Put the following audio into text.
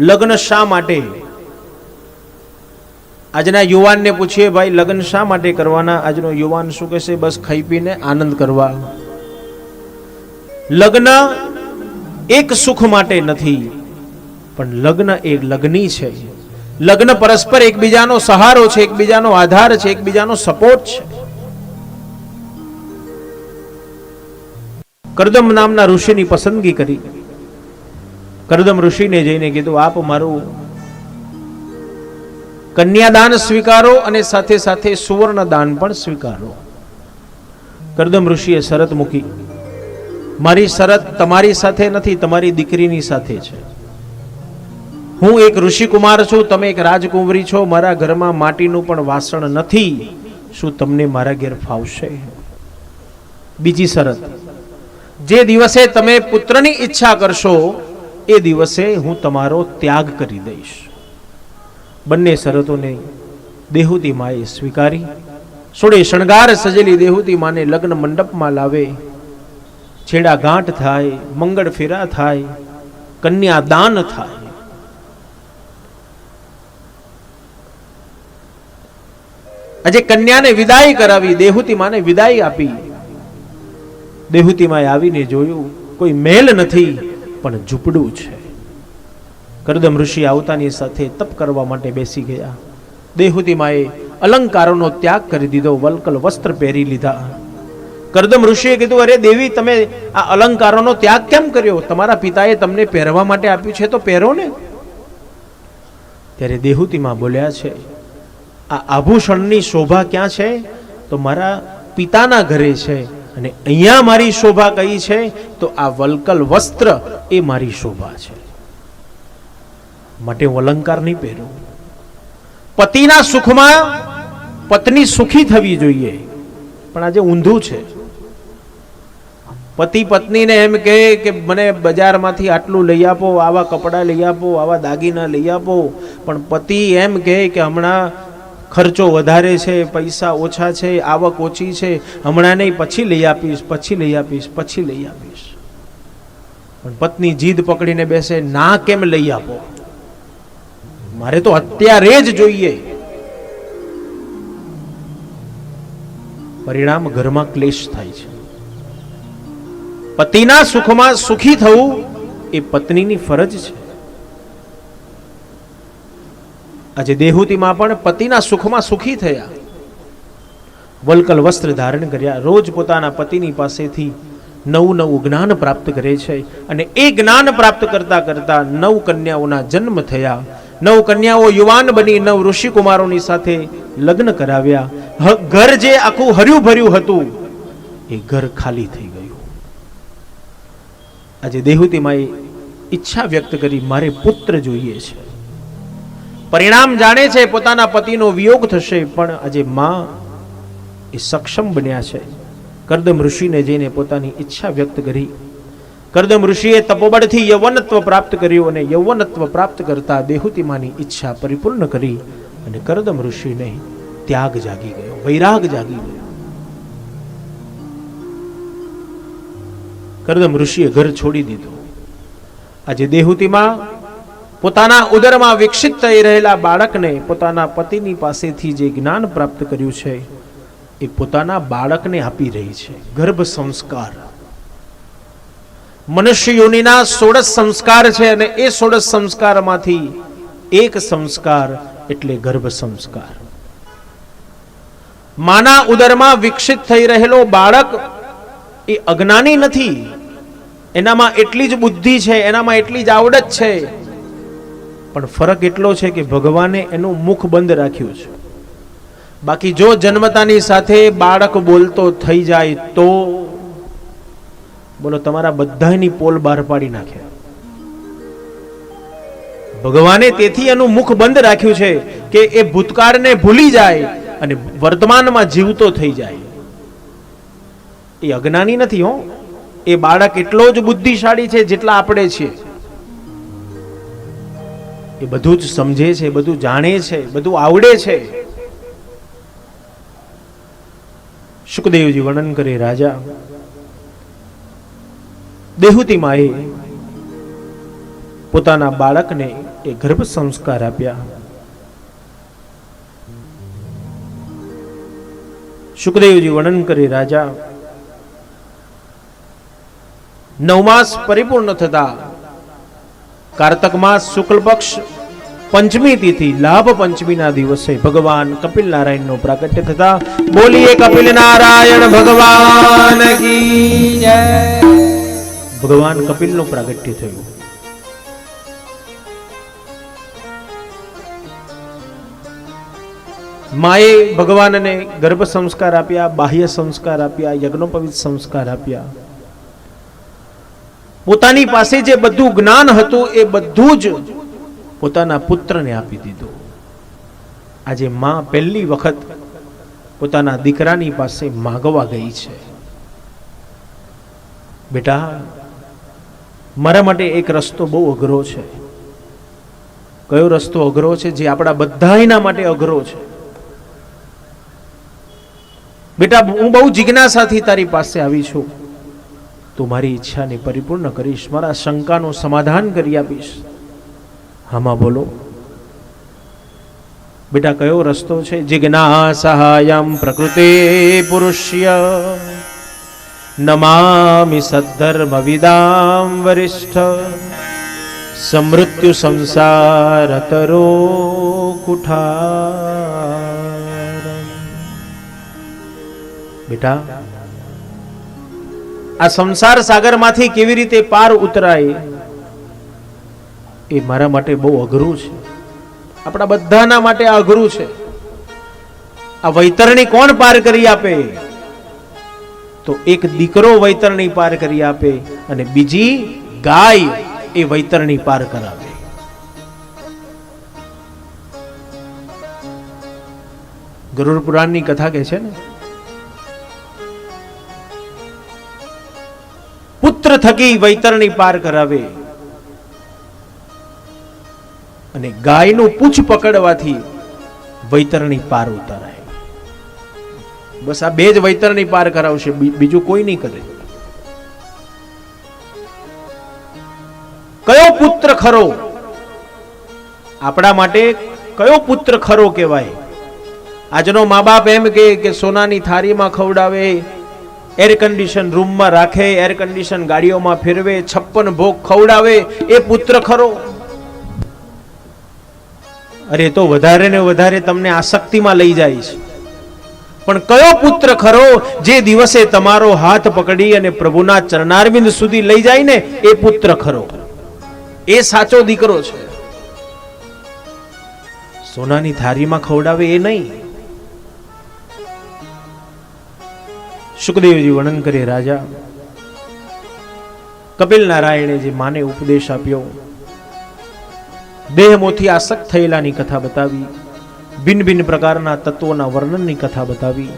લગ્ન શા માટે? આજના યુવાનને પૂછીએ, ભાઈ, લગ્ન શા માટે કરવાના? આજનો યુવાન શું કહેશે? બસ ખાઈ પીને આનંદ કરવા. લગ્ન એક સુખ માટે નથી, પણ લગ્ન એ લગ્ની છે. લગ્ન પરસ્પર એકબીજાનો સહારો છે, એકબીજાનો આધાર છે, એકબીજાનો સપોર્ટ છે. કરદમ નામના ઋષિની પસંદગી કરી. કરદમ ઋષિને જઈને કીધું, આપ મારું કન્યાદાન સ્વીકારો અને સાથે સાથે સુવર્ણ દાન પણ સ્વીકારો. કરદમ ઋષિએ શરત મૂકી, મારી શરત તમારી સાથે નથી, તમારી દીકરીની સાથે છે. હું એક ઋષિકુમાર છું, તમે એક રાજકુંવરી છો, મારા ઘરમાં માટીનું પણ વાસણ નથી, શું તમને મારા ઘેર ફાવશે? બીજી શરત, જે દિવસે તમે પુત્રની ઈચ્છા કરશો એ દિવસે હું તમારો ત્યાગ કરી દઈશ. બંને શરતોને દેહુતી માએ સ્વીકારી. સોડે શણગાર સજેલી દેહુતી માને લગ્ન મંડપમાં લાવે. છેડા ગાંઠ થાય, મંગળ ફેરા થાય, કન્યા દાન થાય. આજે કન્યાને વિદાય કરાવી દેહુતી માને વિદાય આપી. દેહુતી માએ આવીને જોયું, કોઈ મેલ નથી. પણ ઝૂંપડું છે. કરદમ ઋષિ આવતાની સાથે તપ કરવા માટે બેસી ગયા. દેહુતી માએ અલંકારોનો ત્યાગ કરી દીધો, વલ્કલ વસ્ત્ર પહેરી લીધા. કરદમ ઋષિએ કીધું, અરે દેવી, તમે આ અલંકારોનો ત્યાગ કેમ કર્યો? તમારા પિતાએ તમને પહેરવા માટે આપ્યું છે તો પહેરો ને. ત્યારે દેહુતીમાં બોલ્યા છે, આ આભૂષણની શોભા ક્યાં છે? તો મારા પિતાના ઘરે છે. અને અહીંયા મારી શોભા કઈ છે? તો આ વલ્કલ વસ્ત્ર એ મારી શોભા છે. માટે હું અલંકાર નહીં પહેરું. પતિના સુખમાં પત્ની સુખી થવી જોઈએ. પણ આજે ઊંધું છે. પતિ પત્નીને એમ કહે કે મને બજારમાંથી આટલું લઈ આપો, આવા કપડાં લઈ આપો, આવા દાગીના લઈ આપો. પણ પતિ એમ કહે કે હમણાં ખર્ચો વધારે છે, પૈસા ઓછા છે, આવક ઓછી છે, હમણાં નહીં, પછી લઈ આપીશ, પછી લઈ આપીશ, પછી લઈ આપીશ. પણ પત્ની જીદ પકડીને બેસે, ના, કેમ લઈ આપો? મારે તો અત્યારે જ જોઈએ. પરિણામ ઘરમાં ક્લેશ થાય છે. પતિના સુખમાં સુખી થવું એ પત્નીની ફરજ છે. આજે દેહુતીમાં પણ પતિના સુખમાં સુખી થયા. વલકલ વસ્ત્ર ધારણ કર્યા. રોજ પોતાના પતિની પાસેથી નવું નવું જ્ઞાન પ્રાપ્ત કરે છે અને એ જ્ઞાન પ્રાપ્ત કરતા કરતા નવ કન્યાઓના જન્મ થયા. નવ કન્યાઓ યુવાન બની, નવ ઋષિકુમારોની સાથે લગ્ન કરાવ્યા. ઘર જે આખું હર્યું ભર્યું હતું, એ ઘર ખાલી થઈ ગયું. આજે દેહુતીમાં ઈચ્છા વ્યક્ત કરી, મારે પુત્ર જોઈએ છે. પરિણામ જાણે છે પોતાના પતિનો વિયોગ થશે, પણ આજે માં એ સક્ષમ બન્યા છે. કરદમ ઋષિને જઈને પોતાની ઈચ્છા વ્યક્ત કરી. કરદમ ઋષિએ તપોબળથી યૌવનત્વ પ્રાપ્ત કર્યું અને યૌવનત્વ પ્રાપ્ત કરતા દેહુતિમાની ઈચ્છા પરિપૂર્ણ કરી અને કરદમ ઋષિને ત્યાગ જાગી ગયો, વૈરાગ જાગી ગયો. કરદમ ઋષિએ ઘર છોડી દીધું. આજે દેહુતિમાં પોતાના ઉદરમાં વિકસિત થઈ રહેલા બાળકને પોતાના પતિની પાસેથી જે જ્ઞાન પ્રાપ્ત કર્યું છે, એ પોતાના બાળકને આપી રહી છે. ગર્ભ સંસ્કાર. મનુષ્ય યોનિના સોળસ સંસ્કાર છે અને એ સોળસ સંસ્કારમાંથી એક સંસ્કાર એટલે ગર્ભ સંસ્કાર. માના ઉદરમાં વિકસિત થઈ રહેલો બાળક એ અજ્ઞાની નથી. એનામાં એટલી જ બુદ્ધિ છે, એનામાં એટલી જ આવડત છે પણ ફરક એટલો છે કે ભગવાને એનું મુખ બંધ રાખ્યું છે. બાકી જો જન્મતાની સાથે બાળક બોલતો થઈ જાય તો બોલો તમારા બધાની પોલ બહાર પાડી નાખે. ભગવાને તેથી એનું મુખ બંધ રાખ્યું છે કે એ ભૂતકાળને ભૂલી જાય અને વર્તમાનમાં જીવતો થઈ જાય. એ અજ્ઞાની નથી હો. એ બાળક એટલો જ બુદ્ધિશાળી છે જેટલા આપણે છીએ. એ બધું જ સમજે છે બધું જાણે છે બધું આવડે છે. સુખદેવજી વર્ણન કરે, રાજા, દેહુતી માએ પોતાના બાળકને એ ગર્ભ સંસ્કાર આપ્યા. સુખદેવજી વર્ણન કરી, રાજા, નવમાસ પરિપૂર્ણ થતા કારતક માસ શુક્લ પક્ષ પંચમી તિથિ, લાભ પંચમીના દિવસે ભગવાન કપિલ નારાયણનો પ્રાગટ્ય થતા બોલીએ કપિલ નારાયણ ભગવાન કી જય. ભગવાન કપિલનું પ્રાગટ્ય થયું. માએ ભગવાનને ગર્ભ સંસ્કાર આપ્યા, બાહ્ય સંસ્કાર આપ્યા, યજ્ઞોપવિત સંસ્કાર આપ્યા. પોતાની પાસે જે બધું જ્ઞાન હતું એ બધું જ પોતાના પુત્રને આપી દીધું. આજે માં પહેલી વખત પોતાના દીકરાની પાસે માગવા ગઈ છે. બેટા, મારા માટે એક રસ્તો બહુ અઘરો છે. કયો રસ્તો અઘરો છે? જે આપણા બધાના માટે અઘરો છે. બેટા, હું બહુ જિજ્ઞાસાથી તારી પાસે આવી છું. તું મારી ઈચ્છાને પરિપૂર્ણ કરીશ, મારા શંકાનું સમાધાન કરી આપીશ. હામાં બોલો. બેટા, કયો રસ્તો છે? જિજ્ઞાસહાયમ પ્રકૃતિ પુરુષ્ય. નમામિ સદ્ધર્મ વિદામ વરિષ્ઠ. સમૃત્યુ સંસાર તરો કુઠાર. બેટા આ સંસાર સાગરમાંથી કેવી રીતે પાર ઉતરાય એ મારા માટે બહુ અઘરું છે. આપણા બધાના માટે અઘરું છે. આ વૈતરણી કોણ પાર કરી આપે? તો એક દીકરો વૈતરણી પાર કરી આપે અને બીજી ગાય એ વૈતરણી પાર કરાવે. ગરુડ પુરાણની કથા કે છે ને પુત્ર થકી વૈતરણી પાર કરાવે. અને ગાયનું પૂછ પકડવાથી વૈતરણી પાર ઉતારાય. બસ આ બે જ વૈતરણી પાર કરાવશે બીજું કોઈ નહીં કરે. કયો પુત્ર ખરો? આપણા માટે કયો પુત્ર ખરો કહેવાય? આજનો મા બાપ એમ કે સોનાની થાળીમાં ખવડાવે એર કન્ડિશન રૂમમાં રાખે એર કન્ડિશન ગાડીઓમાં ફેરવે, છપ્પન ભોગ ખવડાવે, એ પુત્ર ખરો. અરે તો વધારે ને વધારે તમને આસક્તિમાં લઈ જાય છે. પણ કયો પુત્ર ખરો જે દિવસે તમારો હાથ પકડી અને પ્રભુના ચરણારવિંદ સુધી લઈ જાય ને, એ પુત્ર ખરો. એ સાચો દીકરો છે. સોનાની થારીમાં ખવડાવે એ નહીં. સુખદેવજી વર્ણન કરે, રાજા, કપિલ નારાયણે જે માને ઉપદેશ આપ્યો, દેહમોથી આસક્ત થયેલાની કથા બતાવી, ભિન્ન ભિન્ન પ્રકારના તત્વોના વર્ણનની કથા બતાવી